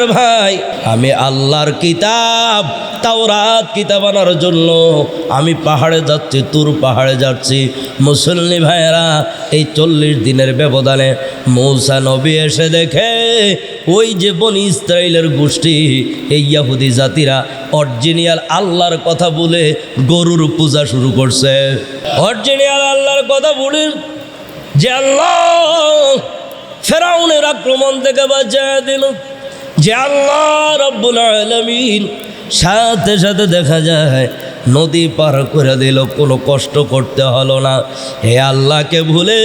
আমার ভাই, আমি আল্লাহর কিতাব, তাওরাত কিতাব আনার জন্য আমি পাহাড়ে যাচ্ছি, তুর পাহাড়ে যাচ্ছি। মুসল্লি ভাইয়েরা, এই চল্লিশ দিনের ব্যবধানে মৌসা নবী এসে দেখে, ওই যে বনি ইসরায়েলের গোষ্ঠী, এই ইয়াহুদি জাতিরা অরিজিনিয়াল আল্লাহর কথা বলে গরুর পূজা শুরু করছে। অরিজিনিয়াল আল্লাহর কথা বলে যে আল্লাহ ফেরাউনের আক্রমণ থেকে বাঁচিয়ে দিল। যে আল্লাহ রব্বুল আলমিন সাথে সাথে দেখা যায়, নদী পার করে দিল, কোনো কষ্ট করতে হলো না। হে আল্লাহকে ভুলে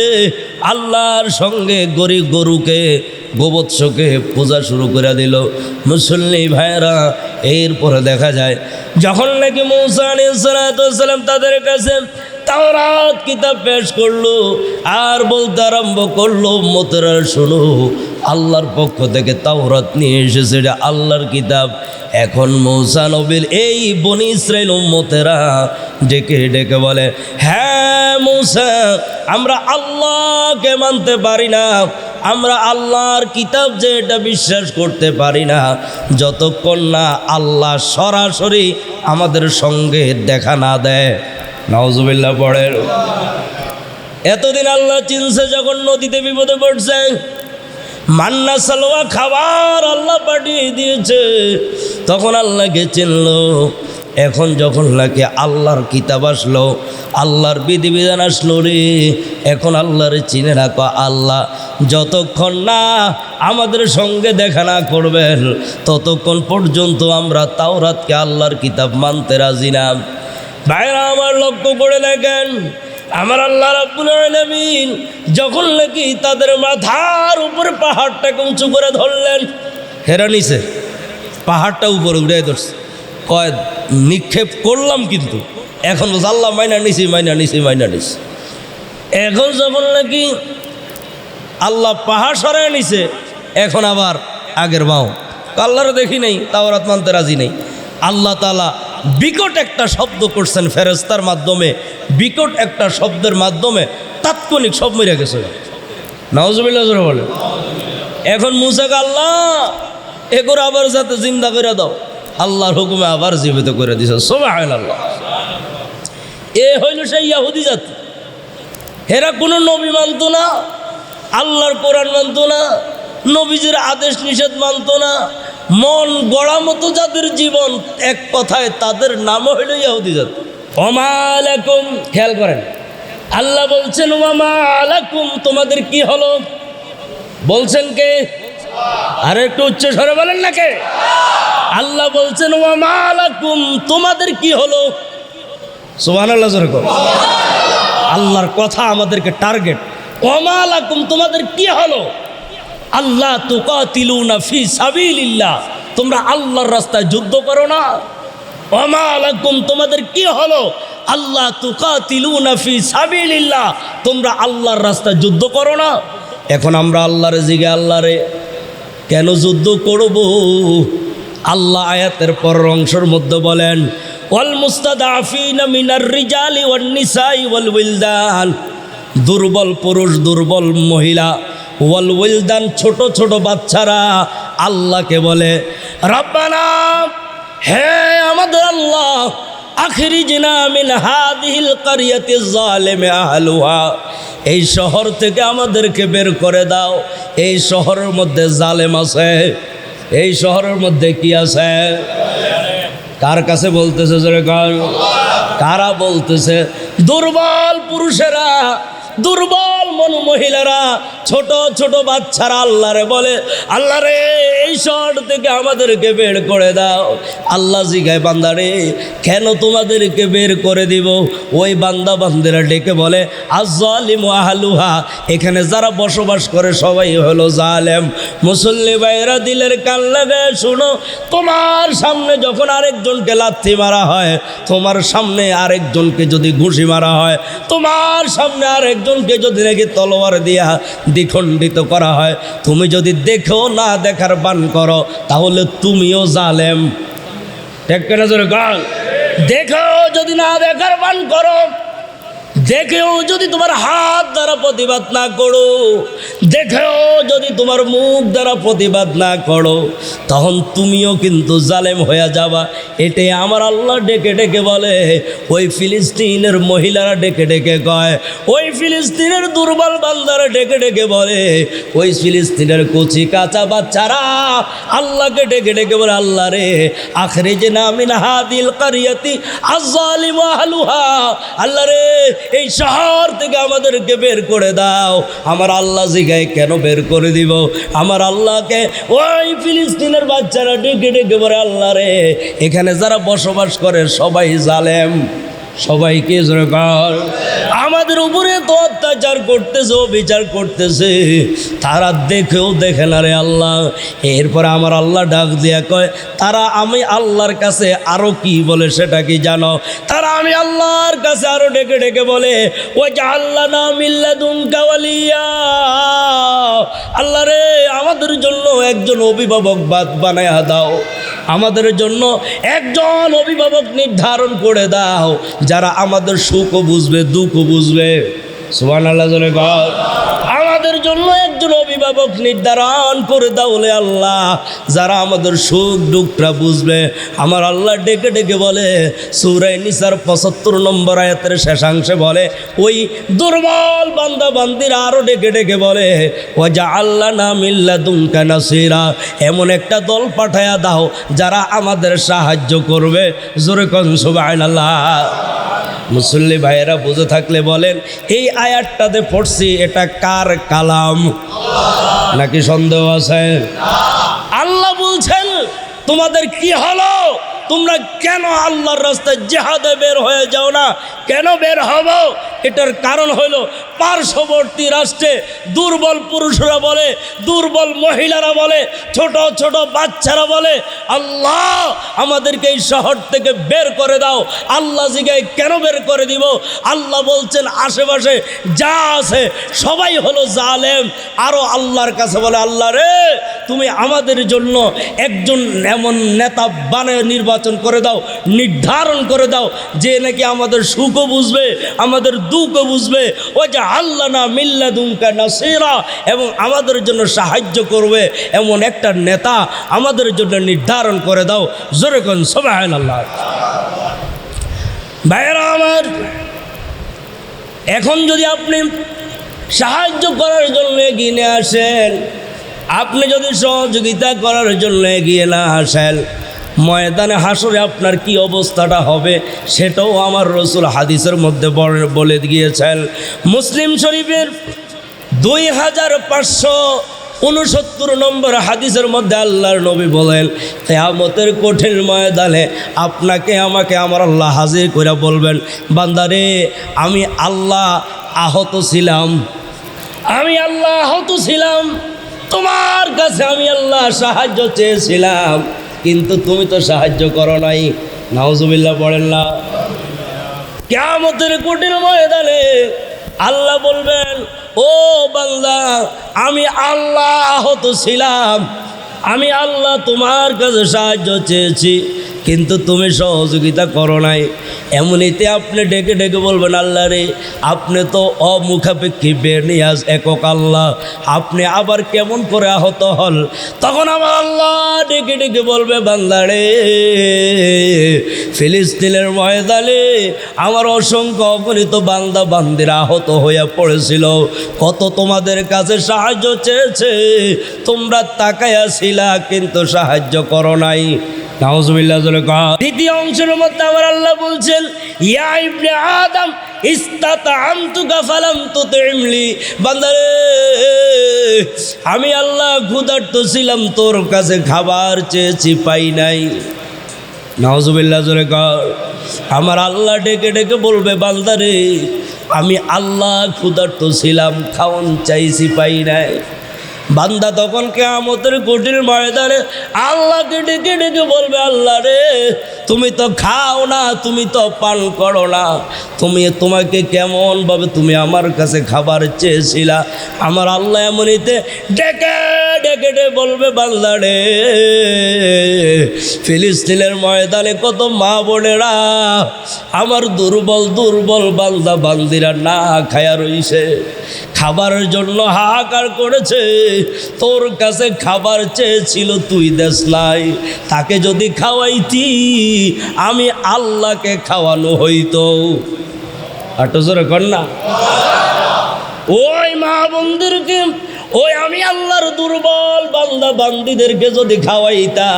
আল্লাহর সঙ্গে গরিব গরুকে, গোবৎসকে পূজা শুরু করে দিল। মুসল্লি ভাইয়েরা, এরপরে দেখা যায়, যখন নাকি মৌসা আলাইসালাম তাদের কাছে তাওরাত কিতাব পেশ করল, আর বলতে আরম্ভ করল মতেরা শোনো, আল্লাহর পক্ষ থেকে তাওরাত নিয়ে এসেছে, এটা আল্লাহর কিতাব। এখন মৌসা নবীর এই বনি ইসরায়েল উম্মতেরা ডেকে ডেকে বলে হ্যাঁ মৌসা, আমরা আল্লাহকে মানতে পারি না, আমরা আল্লাহর কিতাব যে এটা বিশ্বাস করতে পারি না, যতক্ষণ না আল্লাহ সরাসরি আমাদের সঙ্গে দেখা না দেয়। নওজুবিল্লাহ পড়ে এতদিন আল্লাহ চিনছে যখন নদীতে বিপদে পড়ছে। মান্না সালোয়া খাবার আল্লাহ পাঠিয়ে দিয়েছে। তখন আল্লাহকে চিনল। এখন যখন লাগে আল্লাহর কিতাব আসলো, আল্লাহর বিধিবিধান আসলো রে, এখন আল্লাহরে চিনে রাখো আল্লাহ। যতক্ষণ না আমাদের সঙ্গে দেখা না করবেন, ততক্ষণ পর্যন্ত আমরা তাওরাতকে আল্লাহর কিতাব মানতে রাজি না। ভাইরা, আমার লক্ষ্য করে দেখেন, আমার আল্লাহ রাব্বুল আলামিন যখন নাকি তাদের মাথার উপরে পাহাড়টাকে উঁচু করে ধরলেন, হেরা নিছে পাহাড়টা উপরে উড়ে ধরছে। কয়, নিক্ষেপ করলাম কিন্তু, এখন আল্লাহ, মাইনা নিছি মাইনা নিছি মাইনা নিছি। এখন যখন নাকি আল্লাহ পাহাড় সরাই নিছে, এখন আবার আগের বাও আল্লাহরও দেখি নেই, তাওরাত মানতে রাজি নেই। আল্লাহ তালা বিকট একটা শব্দ করছেন ফেরেস্তার মাধ্যমে, বিকট একটা শব্দের মাধ্যমে তাৎক্ষণিক সব মরে গেছে। নওয়াজবিল্লাহ বলে এখন মুসাকে আল্লাহ, এ করে আবার যাতে জিন্দা করে দাও। আল্লাহর হুকুমে আবার জীবিত করে দিছে। সোমা আল্লাহ এ হইল সেই ইয়াহুদি জাতি। এরা কোনো নবী মানত না, আল্লাহর কোরআন মানত না, নবীজির আদেশ নিষেধ মানত না মন গড়া মতো যাদের জীবন, এক কথায় তাদের নাম হইল ইয়াহুদি জাতি। ওমালাকুম খেয়াল করেন। আল্লাহ বলছেন ওমালাকুম তোমাদের কি হলো? বলছেন কে? আর একটু উচ্চ স্বরে বলেন না কে? আল্লাহ বলছেন ওমালাকুম তোমাদের কি হলো? সোহান আল্লাহর কথা আমাদেরকে টার্গেট। ওমালাকুম তোমাদের কি হলো? আল্লাহ তুকাতিলুনা ফি সাবিলিল্লাহ। তোমরা আল্লাহর রাস্তায় যুদ্ধ করো না। ওমালাকুম তোমাদের কি হলো? আল্লাহ তুকাতিলুনা ফি সাবিলিল্লাহ। তোমরা আল্লাহর রাস্তায় যুদ্ধ করো না। এখন আমরা আল্লাহরে জিগে আল্লাহরে কেন যুদ্ধ করব? আল্লাহ আয়াতের পর অংশের মধ্যে বলেন, ওয়াল মুস্তাদাফিনা মিনার রিজালি ওয়ান নিসাই ওয়াল উইলদান। দুর্বল পুরুষ, দুর্বল মহিলা ওয়াল উইলদান ছোট ছোট বাচ্চারা আল্লাহকে বলে, রব্বানা, হে আমাদের আল্লাহ আখিরি জিনা মিন হাদিহিল কারিয়াতি জালেমে আহলুহা, এই শহর থেকে আমাদেরকে বের করে দাও। এই শহরের মধ্যে জালেম আছে, এই শহরের মধ্যে কি আছে? কার কাছে বলতেছে কারা বলতেছে? দুর্বল পুরুষেরা, দুর্বল মন মহিলারা, ছোট ছোট বাচ্চারা আল্লাহরে বলে আল্লাহ রে এই শহর থেকে আমাদেরকে বের করে দাও। আল্লাহ জিগায়, বান্দারে, কেন তোমাদেরকে বের করে দিব? ওই বান্দা বান্দেরা ডেকে বলে আজালিম আহালুহা। এখানে যারা বসবাস করে সবাই হলো জালেম। মুসল্লি ভাইরা দিলের কান লাগায়, শুনো, তোমার সামনে যখন আরেকজনকে লাথি মারা হয়, তোমার সামনে আরেকজনকে যদি ঘুষি মারা হয়, তোমার সামনে আরেকজনকে যদি নাকি তলোয়ার দিয়া দ্বিখণ্ডিত করা হয়, তুমি যদি দেখো না দেখার বান করো, তাহলে তুমিও জালেম। কেনা? দেখো যদি না দেখার বান করো। দেখেও যদি তোমার হাত দ্বারা প্রতিবাদ না করো, দেখেও যদি তোমার মুখ দ্বারা প্রতিবাদ না করো, তখন তুমিও কিন্তু জালেম হয়ে যাবা। এটাই আমার আল্লাহ ডেকে ডেকে বলে, ওই ফিলিস্তিনের মহিলারা ডেকে ডেকে কয়, ওই ফিলিস্তিনের দুর্বল বান্দারা ডেকে ডেকে বলে, ওই ফিলিস্তিনের কচি কাঁচা বাচ্চারা আল্লাহকে ডেকে ডেকে বলে, আল্লাহ রে আখরে যে নামিন হাদিল কারিয়াতি আজালিম আল্লাহ রে এই শহর থেকে আমাদেরকে বের করে দাও। আমার আল্লাহ জিগায় কেন বের করে দিব? আমার আল্লাহকে ওই ফিলিস্তিনের বাচ্চারা ডেকে ডেকে বলে, আল্লাহ রে, এখানে যারা বসবাস করে সবাই জালেম। সবাইকে জোরে আমাদের উপরে তো অত্যাচার করতেছে, বিচার করতেছে। তারা দেখেও দেখে না রে আল্লাহ। এরপর আমার আল্লাহ ডাক দিয়া কয়, তারা আমি আল্লাহর কাছে আরও কি বলে সেটা কি জানো? তারা আমি আল্লাহর কাছে আরও ডেকে ডেকে বলে ওই যে আল্লাহ না মিল্লা আল্লাহ রে আমাদের জন্য একজন অভিভাবক বাদ বানায় দাও। আমাদের জন্য একজন অভিভাবক নির্ধারণ করে দাও, যারা আমাদের সুখও বুঝবে দুঃখও বুঝবে। আমাদের জন্য একজন অভিভাবক নির্ধারণ করে দাও বলে আল্লাহ। যারা আমাদের সুখ দুঃখটা বুঝবে, আমার আল্লাহ ডেকে ডেকে বলে সুরাই নিসার পঁচাত্তর নম্বর আয়াতের শেষাংশে বলে, ওই দুর্বল বান্দা বান্দিরা আরও ডেকে ডেকে বলে ও যা আল্লাহ না মিল্লা দুমকা নাসিরা। এমন একটা দল পাঠায়া দাও, যারা আমাদের সাহায্য করবে। জোরে কন সুবাহ আল্লাহ মুসল্লি ভাইয়েরা বুঝে থাকলে বলেন, এই আয়াতটাতে পড়ছি, এটা কার কালাম? নাকি সন্দেহ আছে? আল্লাহ বলছেন, তোমাদের কি হলো? তোমরা কেন আল্লাহর রাস্তায় জেহাদে বের হয়ে যাও না? কেন বের হব? এটার কারণ হলো পার্শ্ববর্তী রাষ্ট্রে দুর্বল পুরুষরা বলে, দুর্বল মহিলারা বলে, ছোট ছোট বাচ্চারা বলে, আল্লাহ, আমাদেরকে এই শহর থেকে বের করে দাও। আল্লাহ জিগায় কেন বের করে দিব? আল্লাহ বলছেন, আশেপাশে যা আছে সবাই হলো জালেম। আরও আল্লাহর কাছে বলে, আল্লাহ রে, তুমি আমাদের জন্য একজন এমন নেতা বানায় নির্বাচন করে দাও। নির্ধারণ করে দাও যে নাকি আমাদের সুখও বুঝবে, আমাদের দুঃখও বুঝবে। ও যে আল্লাহ না মিল্লা দুমকা না সেরা এবং আমাদের জন্য সাহায্য করবে এমন একটা নেতা আমাদের জন্য নির্ধারণ করে দাও। জোরে কোন সবাই আল্লাহ ভাইয়েরা আমার, এখন যদি আপনি সাহায্য করার জন্য এগিয়ে আসেন, আপনি যদি সহযোগিতা করার জন্য এগিয়ে না আসেন ময়দানে হাসরে আপনার কি অবস্থাটা হবে সেটাও আমার রসুল হাদিসের মধ্যে বলে- গিয়েছেন মুসলিম শরীফের দুই হাজার পাঁচশো উনসত্তর নম্বর হাদিসের মধ্যে আল্লাহর নবী বলেন, কেয়ামতের কঠিন ময়দানে আপনাকে আমাকে আমার আল্লাহ হাজির করে বলবেন, বান্দারে, আমি আল্লাহ আহত ছিলাম। আমি আল্লাহ আহত ছিলাম। তোমার কাছে আমি আল্লাহ সাহায্য চেয়েছিলাম। কিন্তু তুমি তো সাহায্য করো নাই। নাউজুবিল্লাহ পড়েন না। কেমতের কঠিন ময়দানে আল্লাহ বলবেন, ও বাংলা আমি আল্লাহ আহত ছিলাম। আমি আল্লাহ তোমার কাছে সাহায্য চেয়েছি। কিন্তু তুমি সহযোগিতা করো নাই। এমনিতে আপনি ডেকে ডেকে বলবেন, আল্লাহ রে, আপনি তো অমুখাপেক্ষী বেনিয়াজ একক আল্লাহ। আপনি আবার কেমন করে আহত হল তখন আমার আল্লাহ ডেকে ডেকে বলবে, বান্দা রে, ফিলিস্তিনের ময়দানে আমার অসংখ্য অগণিত বান্দা বান্দিরা আহত হইয়া পড়েছিল। কত তোমাদের কাছে সাহায্য চেয়েছে, তোমরা তাকাইয়া ছিলা কিন্তু সাহায্য করো নাই। অংশের মধ্যে আমার আল্লাহ বলছেন আমি আল্লাহ ক্ষুধার্ত ছিলাম, তোর কাছে খাবার চেয়েছি, পাই নাই। আমার আল্লাহ ডেকে ডেকে বলবে, বান্দারে, আমি আল্লাহ ক্ষুধার্ত ছিলাম, খাওন চাইছি, পাই নাই। বান্দা তখন কেয়ামতের কঠিন ময়দানে আল্লাহকে ডেকে ডেকে বলবে, আল্লাহ রে, তুমি তো খাও না, তুমি তো পান করো না। তুমি তোমাকে কেমনভাবে তুমি আমার কাছে খাবার চেয়েছিলা? আমার আল্লাহ এমনিতে ডেকে কেটে বলবে বাংলারে ফিলিস্তিনের ময়দানে কত মা বোনেরা, আমার দুর্বল দুর্বল বান্দা বান্দিরা না খায়া রইছে। খাবারের জন্য হাহাকার করেছে। তোর কাছে খাবার চেয়েছিল, তুই দেশ নাই। তাকে যদি খাওয়াইতি, আমি আল্লাহকে খাওয়ানো হইতো। আটো জোরে না। ওই মা বন্ধুরকে ওই আমি আল্লাহর দুর্বল বান্দা, বান্দিদেরকে যদি খাওয়াইতা,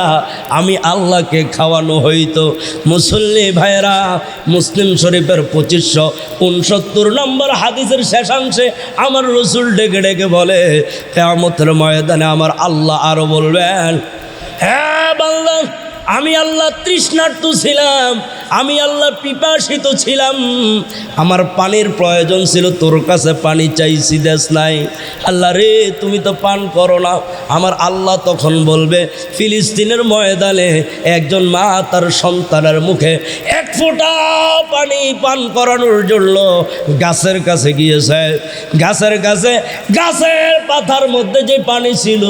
আমি আল্লাহকে খাওয়ানো হইতো। মুসল্লি ভাইরা মুসলিম শরীফের পঁচিশশো উনসত্তর নম্বর হাদিসের শেষাংশে আমার রসুল ডেকে ডেকে বলে, কেয়ামতের ময়দানে আমার আল্লাহ আরও বলবেন হ্যাঁ বাংলা আমি আল্লাহ তৃষ্ণার্ত ছিলাম আমি আল্লাহ পিপাসিত ছিলাম। আমার পানির প্রয়োজন ছিল, তোর কাছে পানি চাইছি, দেশ নাই। আল্লাহ রে, তুমি তো পান করো না। আমার আল্লাহ তখন বলবে, ফিলিস্তিনের ময়দানে একজন মা তার সন্তানের মুখে এক ফোঁটা পানি পান করানোর জন্য গাছের কাছে গিয়েছে। গাছের কাছে, গাছের পাথার মধ্যে যে পানি ছিল,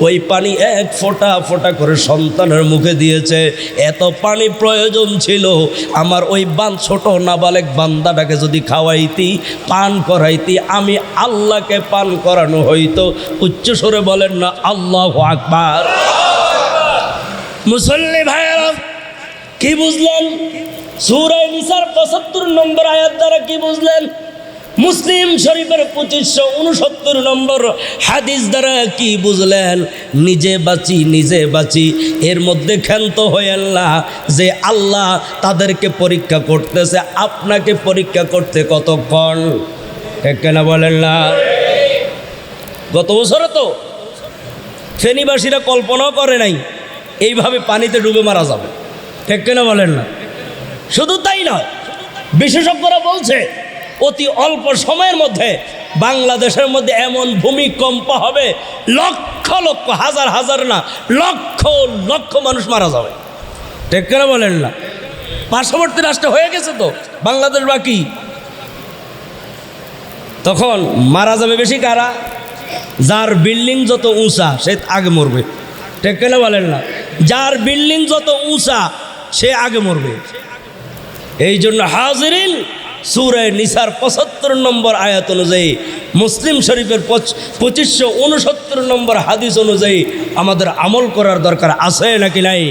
ওই পানি এক ফোঁটা ফোঁটা করে সন্তানের মুখে দিয়েছে। এত পানি প্রয়োজন ছিল আমার ওই বান, ছোট নাবালেক বান্দাটাকে যদি খাওয়াইতি, পান করাইতি, আমি আল্লাহকে পান করানো হইতো। উচ্চস্বরে বলেন না, আল্লাহ আকবার। মুসল্লি ভাইয়েরা, কি বুঝলেন? সুরাই নিসার পঁচাত্তর নম্বর আয়াত দ্বারা কি বুঝলেন? মুসলিম শরীফের পঁচিশশো উনসত্তর নম্বর হাদিস দ্বারা কি বুঝলেন? নিজে বাঁচি নিজে বাঁচি। এর মধ্যে ক্ষান্ত হয়েন না যে আল্লাহ তাদেরকে পরীক্ষা করতেছে, আপনাকে পরীক্ষা করতে কতক্ষণ? কেন বলেন না? গত বছরে তো ফেনীবাসীরা কল্পনাও করে নাই, এইভাবে পানিতে ডুবে মারা যাবে। ঠিক কিনা বলেন না? শুধু তাই নয়, বিশেষজ্ঞরা বলছে অতি অল্প সময়ের মধ্যে বাংলাদেশের মধ্যে এমন ভূমিকম্প হবে, লক্ষ লক্ষ, হাজার হাজার না, লক্ষ লক্ষ মানুষ মারা যাবে। ঠিক কিনা বলেন না? পার্শ্ববর্তী রাষ্ট্র হয়ে গেছে তো, বাংলাদেশ বাকি তখন মারা যাবে বেশি কারা? যার বিল্ডিং যত উঁচা, সে আগে মরবে। ঠিক কেন বলেন না? যার বিল্ডিং যত উঁচা, সে আগে মরবে। এই জন্য হাজরিন সুরে নিসার পঁচাত্তর নম্বর আয়াত অনুযায়ী, মুসলিম শরীফের পঁচিশশো উনসত্তর নম্বর হাদিস অনুযায়ী আমাদের আমল করার দরকার আছে নাকি নাই?